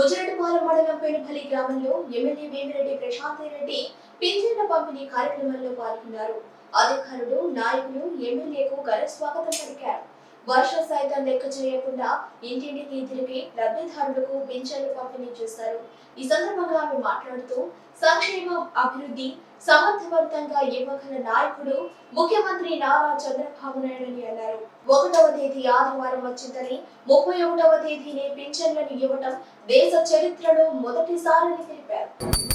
ముజరటిపాలెం మండలం పేరుపల్లి గ్రామంలో ఎమ్మెల్యే వేమిరెడ్డి ప్రశాంత్ రెడ్డి పింఛన్ల పంపిణీ కార్యక్రమంలో పాల్గొన్నారు. అధికారులు నాయకులు ఎమ్మెల్యేకు ఘన స్వాగతం పలికారు. వర్ష సైతం లెక్క చేయకుండా ఇంటింటికి తిరిగి లబ్ధిదారులకు పింఛన్లు పంపిణీ చేశారు ఈ సందర్భంగా ఆమె మాట్లాడుతూ సంక్షేమ అభివృద్ధి సమర్థవంతంగా ఇవ్వగల నాయకుడు ముఖ్యమంత్రి నారా చంద్రబాబు నాయుడు అని అన్నారు. ఒకటవ తేదీ ఆదివారం వచ్చిందని ముప్పై ఒకటవ తేదీనే పింఛన్లను ఇవ్వటం దేశ చరిత్రలో మొదటిసారని తెలిపారు.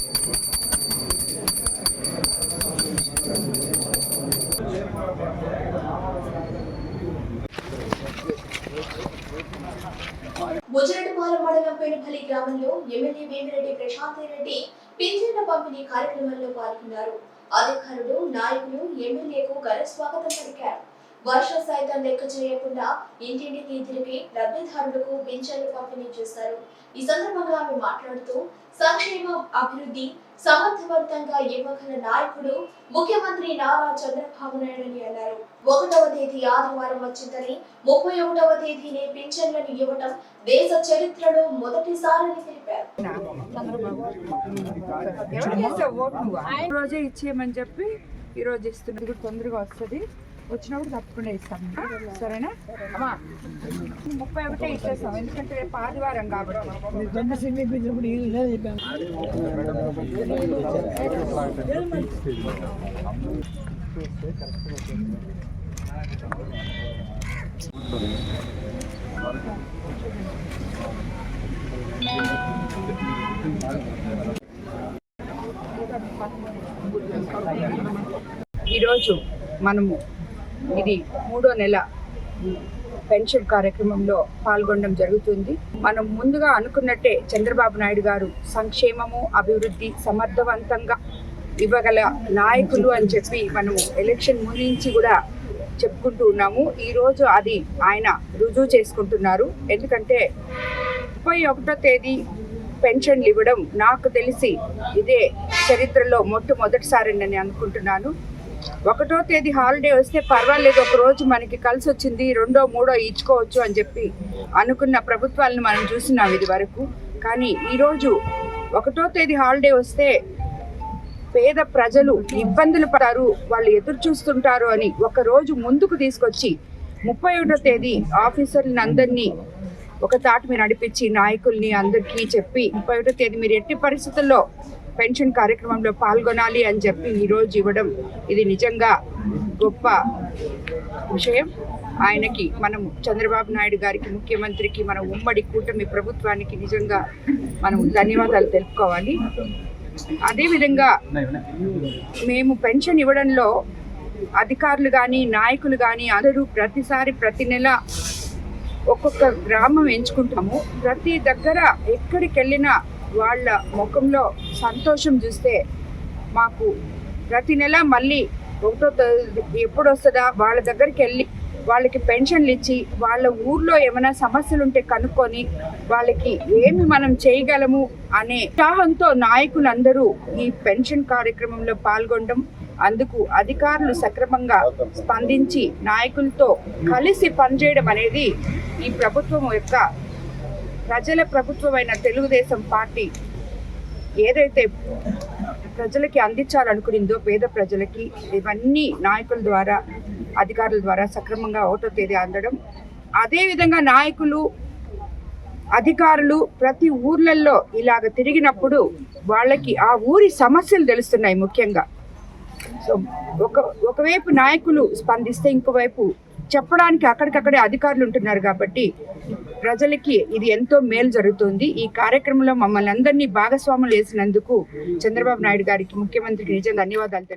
ముజరటిపాలెం గ్రామంలో ఎమ్మెల్యే వేమిరెడ్డి ప్రశాంత్ రెడ్డి పింఛన్ల పంపిణీ కార్యక్రమంలో పాల్గొన్నారు. అధికారులు నాయకులు ఎమ్మెల్యేకు ఘన స్వాగతం పలికారు. వర్ష సైతం లెక్క చేయకుండా ఇంటింటికి తిరిగి లబ్ధిదారులకు పింఛన్లు పంపిణీ చేశారు ఈ సందర్భంగా ఆమె మాట్లాడుతూ సంక్షేమం అభివృద్ధి సమర్థవంతంగా ఇవ్వగల నాయకుడు ముఖ్యమంత్రి నారా చంద్రబాబు నాయుడు అని అన్నారు. ఒకటవ తేదీ ఆదివారం వచ్చిందని ముప్పై ఒకటవ తేదీనే పింఛన్లను ఇవ్వటం దేశ చరిత్రలో మొదటిసారని తెలిపారు. రోజే ఇచ్చేయమని చెప్పి ఈ రోజు ఇస్తున్నది తొందరగా వస్తుంది. వచ్చినప్పుడు తప్పకుండా ఇస్తాం. సరేనా? అమ్మా ముప్పై ఒకటే ఇచ్చేస్తాం. ఎందుకంటే రేపు ఆదివారం కాబట్టి. ఈరోజు మనము ఇది మూడో నెల పెన్షన్ కార్యక్రమంలో పాల్గొనడం జరుగుతుంది. మనం ముందుగా అనుకున్నట్టే చంద్రబాబు నాయుడు గారు సంక్షేమము అభివృద్ధి సమర్థవంతంగా ఇవ్వగల నాయకులు అని చెప్పి మనము ఎలక్షన్ ముందు నుంచి కూడా చెప్పుకుంటూ ఉన్నాము. ఈరోజు అది ఆయన రుజువు చేసుకుంటున్నారు. ఎందుకంటే ముప్పై ఒకటో తేదీ పెన్షన్లు ఇవ్వడం నాకు తెలిసి ఇదే చరిత్రలో మొట్టమొదటిసారి నేను అనుకుంటున్నాను. ఒకటో తేదీ హాలిడే వస్తే పర్వాలేదు ఒక రోజు మనకి కలిసి వచ్చింది రెండో మూడో ఇచ్చుకోవచ్చు అని చెప్పి అనుకున్న ప్రభుత్వాలను మనం చూసినాం ఇది వరకు. కానీ ఈరోజు ఒకటో తేదీ హాలిడే వస్తే పేద ప్రజలు ఇబ్బందులు పడతారు వాళ్ళు ఎదురు చూస్తుంటారు అని ఒక రోజు ముందుకు తీసుకొచ్చి ముప్పై ఒకటో తేదీ ఆఫీసర్లను అందరినీ ఒక తాట మీద నడిపించి నాయకుల్ని అందరికీ చెప్పి ముప్పై ఒకటో తేదీ మీరు ఎట్టి పరిస్థితుల్లో పెన్షన్ కార్యక్రమంలో పాల్గొనాలి అని చెప్పి ఈరోజు ఇవ్వడం ఇది నిజంగా గొప్ప విషయం. ఆయనకి మనం చంద్రబాబు నాయుడు గారికి ముఖ్యమంత్రికి మన ఉమ్మడి కూటమి ప్రభుత్వానికి నిజంగా మనం ధన్యవాదాలు తెలుపుకోవాలి. అదేవిధంగా మేము పెన్షన్ ఇవ్వడంలో అధికారులు కానీ నాయకులు కానీ అందరూ ప్రతిసారి ప్రతి నెల ఒక్కొక్క గ్రామం ఎంచుకుంటాము. ప్రతి దగ్గర ఎక్కడికి వెళ్ళినా వాళ్ళ ముఖంలో సంతోషం చూస్తే మాకు ప్రతి నెల మళ్ళీ ఒకటో తేదీ ఎప్పుడు వస్తుందా వాళ్ళ దగ్గరికి వెళ్ళి వాళ్ళకి పెన్షన్లు ఇచ్చి వాళ్ళ ఊర్లో ఏమైనా సమస్యలు ఉంటే కనుక్కొని వాళ్ళకి ఏమి మనం చేయగలము అనే ఉత్సాహంతో నాయకులందరూ ఈ పెన్షన్ కార్యక్రమంలో పాల్గొనడం అందుకు అధికారులు సక్రమంగా స్పందించి నాయకులతో కలిసి పనిచేయడం అనేది ఈ ప్రభుత్వం యొక్క ప్రజల ప్రభుత్వమైన తెలుగుదేశం పార్టీ ఏదైతే ప్రజలకి అందించాలనుకునిందో పేద ప్రజలకి ఇవన్నీ నాయకుల ద్వారా అధికారుల ద్వారా సక్రమంగా ఓటో తేదీ అందడం. అదేవిధంగా నాయకులు అధికారులు ప్రతి ఊర్లలో ఇలాగ తిరిగినప్పుడు వాళ్ళకి ఆ ఊరి సమస్యలు తెలుస్తున్నాయి ముఖ్యంగా. సో ఒక ఒకవైపు నాయకులు స్పందిస్తే ఇంకోవైపు చెప్పడానికి అక్కడికక్కడే అధికారులు ఉంటున్నారు కాబట్టి ప్రజలకి ఇది ఎంతో మేలు జరుగుతుంది. ఈ కార్యక్రమంలో మమ్మల్ని అందరినీ భాగస్వాములు వేసినందుకు చంద్రబాబు నాయుడు గారికి ముఖ్యమంత్రికి నిజంగా ధన్యవాదాలు తెలుపు